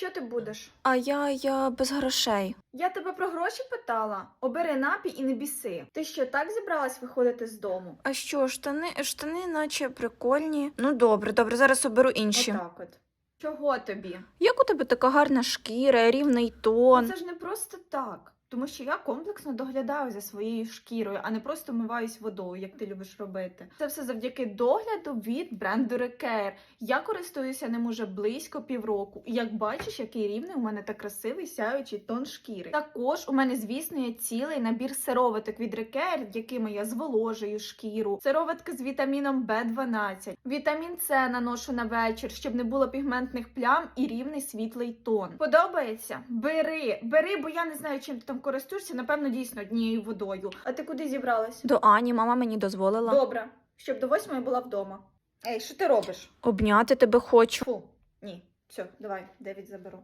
Що ти будеш? А я, я без грошей. Я тебе про гроші питала. Обери напій і не біси. Ти що так зібралась виходити з дому? А що, штани, штани наче прикольні. Ну добре, добре, зараз оберу інші. Отак от. Чого тобі? Як у тебе така гарна шкіра, рівний тон? Це ж не просто так. Тому що я комплексно доглядаю за своєю шкірою, а не просто вмиваюсь водою, як ти любиш робити. Це все завдяки догляду від бренду Recare. Я користуюся ним уже близько півроку. І як бачиш, який рівний у мене та красивий сяючий тон шкіри. Також у мене, звісно, є цілий набір сироваток від Recare, якими я зволожую шкіру. Сироватки з вітаміном B12. Вітамін С наношу на вечір, щоб не було пігментних плям і рівний світлий тон. Подобається? Бери, бери, бо я не знаю, чим там користуєшся. Напевно, дійсно однією водою. А ти куди зібралась? До Ані мама мені дозволила. Добре, щоб до восьмої була вдома. Ей, що ти робиш? Обняти тебе хочу. Фу, ні, все, давай, дев'ять заберу.